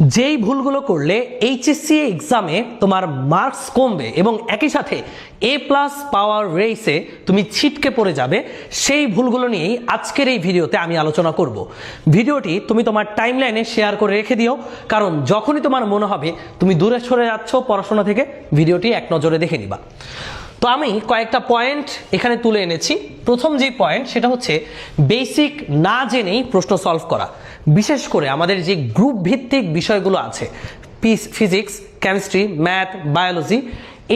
যেই ভুলগুলো করলে এইচএসসি এক্সামে তোমার মার্কস কমবে এবং একই সাথে এ প্লাস পাওয়ার রেসে তুমি ছিটকে পড়ে যাবে, সেই ভুলগুলো নিয়েই আজকের এই ভিডিওতে আমি আলোচনা করব। ভিডিওটি তুমি তোমার টাইমলাইনে শেয়ার করে রেখে দিও, কারণ যখনই তোমার মনে হবে, তুমি দূরে সরে যাচ্ছ পড়াশোনা থেকে, ভিডিওটি এক নজরে দেখে নিবা। তো আমি কয়েকটা পয়েন্ট এখানে তুলে এনেছি। প্রথম যে পয়েন্ট সেটা হচ্ছে বেসিক না জেনেই প্রশ্ন সলভ করা। বিশেষ করে আমাদের যে গ্রুপ ভিত্তিক বিষয়গুলো আছে ফিজিক্স কেমিস্ট্রি ম্যাথ বায়োলজি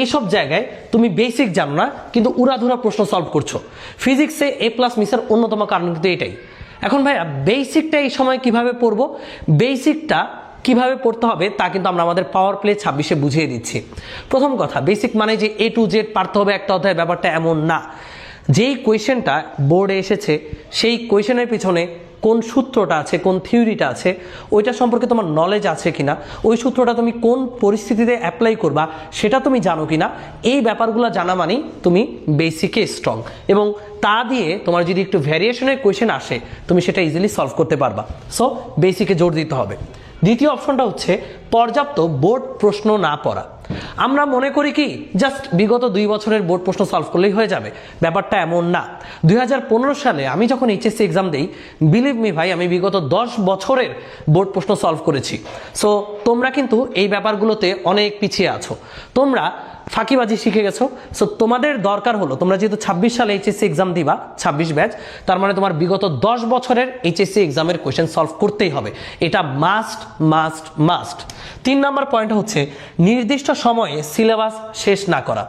এইসব জায়গায় তুমি বেসিক জানো না, কিন্তু উড়াধুরা প্রশ্ন সলভ করছ। ফিজিক্সে এ প্লাস মিসের অন্যতম কারণ কিন্তু এটাই। এখন ভাইয়া বেসিকটা এই সময় কীভাবে পড়ব? বেসিকটা কীভাবে পড়তে হবে তা কিন্তু আমরা আমাদের পাওয়ার প্লে ছাব্বিশে বুঝিয়ে দিচ্ছি। প্রথম কথা বেসিক মানে যে এ টু জেড পারতে হবে একটা অধ্যায় ব্যাপারটা এমন না। যেই কোয়েশ্চেনটা বোর্ডে এসেছে, সেই কোয়েশনের পিছনে কোন সূত্রটা আছে, কোন থিওরিটা আছে, ওইটা সম্পর্কে তোমার নলেজ আছে কিনা, ওই সূত্রটা তুমি কোন পরিস্থিতিতে অ্যাপ্লাই করবা, সেটা তুমি জানো কিনা, এই ব্যাপারগুলো জানা মানেই তুমি বেসিকে স্ট্রং এবং তা দিয়ে তোমার যদি একটু ভ্যারিয়েশনের কোয়েশ্চেন আসে, তুমি সেটা ইজিলি সলভ করতে পারবা। সো বেসিকে জোর দিতে হবে। দ্বিতীয় অপশনটা হচ্ছে পর্যাপ্ত বোর্ড প্রশ্ন না পড়া। আমরা মনে করি কি জাস্ট বিগত দুই বছরের বোর্ড প্রশ্ন সলভ করলেই হয়ে যাবে। ব্যাপারটা এমন না। দুই হাজার পনেরো সালে আমি যখন এইচএসসি এক্সাম দিই বিলিভ মি ভাই, আমি বিগত দশ বছরের বোর্ড প্রশ্ন সলভ করেছি। সো তোমরা কিন্তু এই ব্যাপারগুলোতে অনেক পিছিয়ে আছো। তোমরা ফাঁকিবাজি শিখে গেছো? সো তোমাদের দরকার হলো, তোমরা যেহেতু ছাব্বিশ সালে এইচএসসি এক্সাম দিবা, ছাব্বিশ ব্যাচ তার মানে তোমার বিগত দশ বছরের এইচএসসি এক্সামের কোয়েশ্চেন সলভ করতেই হবে। এটা মাস্ট মাস্ট মাস্ট তিন নম্বর পয়েন্ট হচ্ছে, নির্দিষ্ট সময়ে সিলেবাস শেষ না করা।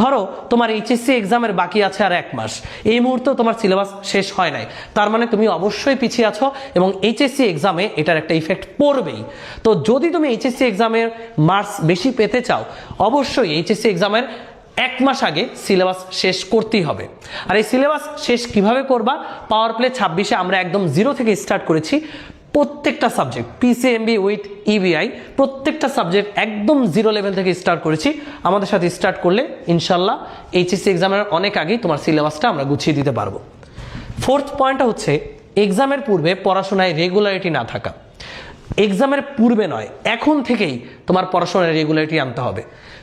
ধরো, তোমার এইচএসসি এক্সামের বাকি আছে আর এক মাস। এই মুহূর্তে তোমার সিলেবাস শেষ হয় নাই। তার মানে তুমি অবশ্যই পিছিয়ে আছো এবং এইচএসসি এক্সামে এটার একটা ইফেক্ট পড়বেই। তো যদি তুমি এইচএসসি এক্সামের মার্কস বেশি পেতে চাও, অবশ্যই এইচএসসি এক্সামের এক মাস আগে সিলেবাস শেষ করতেই হবে। আর এই সিলেবাস শেষ কীভাবে করবা? পাওয়ার প্লে ছাব্বিশে আমরা একদম জিরো থেকে স্টার্ট করেছি। প্রত্যেকটা সাবজেক্ট পিসিএমবি উইথ ইবিআই প্রত্যেকটা সাবজেক্ট একদম জিরো লেভেল থেকে স্টার্ট করেছি। আমাদের সাথে স্টার্ট করলে ইনশাল্লাহ এইচএসসি এক্সামের অনেক আগেই তোমার সিলেবাসটা আমরা গুছিয়ে দিতে পারব। ফোর্থ পয়েন্টটা হচ্ছে এক্সামের পূর্বে পড়াশোনায় রেগুলারিটি না থাকা। এক্সামের পূর্বে নয়, এখন থেকেই তোমার পড়াশোনার রেগুলারিটি আনতে হবে।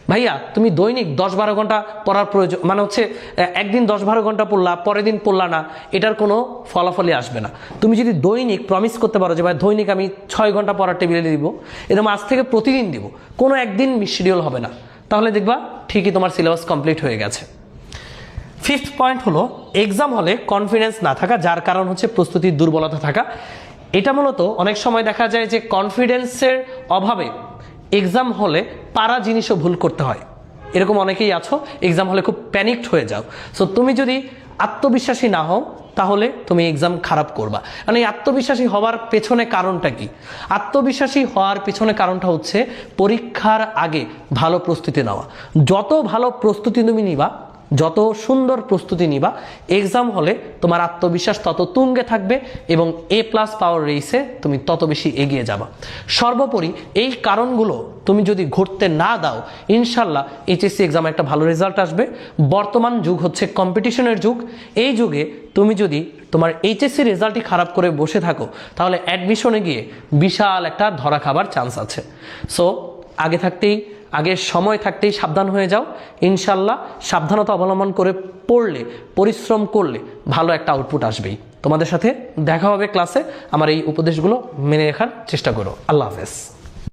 ভাইয়া, তুমি দৈনিক দশ বারো ঘণ্টা পড়ার প্রয়োজন মানে হচ্ছে একদিন দশ বারো ঘণ্টা পড়লা, পরের দিন পড়লা না, এটার কোনো ফলাফলই আসবে না। তুমি যদি দৈনিক প্রমিস করতে পারো যে, ভাই, দৈনিক আমি ছয় ঘণ্টা পড়ার টেবিলে দিব, এরকম আজ থেকে প্রতিদিন দিব, কোনো একদিন মিস শিডিউল হবে না। তাহলে দেখবা ঠিকই তোমার সিলেবাস কমপ্লিট হয়ে গেছে। ফিফথ পয়েন্ট হলো এক্সাম হলে কনফিডেন্স না থাকা, যার কারণ হচ্ছে প্রস্তুতির দুর্বলতা থাকা। এটা মূলত অনেক সময় দেখা যায় যে কনফিডেন্সের অভাবে এক্সাম হলে পারা জিনিসও ভুল করতে হয়। এরকম অনেকেই আছো এক্সাম হলে খুব প্যানিকড হয়ে যাও। সো তুমি যদি আত্মবিশ্বাসী না হও, তাহলে তুমি এক্সাম খারাপ করবা। মানে এই আত্মবিশ্বাসী হওয়ার পেছনে কারণটা কি? আত্মবিশ্বাসী হওয়ার পেছনে কারণটা হচ্ছে পরীক্ষার আগে ভালো প্রস্তুতি নেওয়া। যত ভালো প্রস্তুতি তুমি নিবা যত সুন্দর প্রস্তুতি নিবা এক্সাম হলে তোমার আত্মবিশ্বাস তত তুঙ্গে থাকবে এবং এ প্লাস পাওয়ার রেসে তুমি তত বেশি এগিয়ে যাবা। সর্বোপরি এই কারণগুলো তুমি যদি ঘটতে না দাও, ইনশাল্লাহ এইচএসসি এক্সামে একটা ভালো রেজাল্ট আসবে। বর্তমান যুগ হচ্ছে কম্পিটিশনের যুগ। এই যুগে তুমি যদি তোমার এইচএসসি রেজাল্টই খারাপ করে বসে থাকো, তাহলে অ্যাডমিশনে গিয়ে বিশাল একটা ধরা খাবার চান্স আছে। সো আগে থাকতেই আগে সময় থাকতেই সাবধান হয়ে যাও। ইনশাল্লাহ সাবধানতা অবলম্বন করে পড়লে, পরিশ্রম করলে ভালো একটা আউটপুট আসবেই। তোমাদের সাথে দেখা হবে ক্লাসে আমার এই উপদেশগুলো মেনে রাখার চেষ্টা করো। আল্লাহ হাফেজ।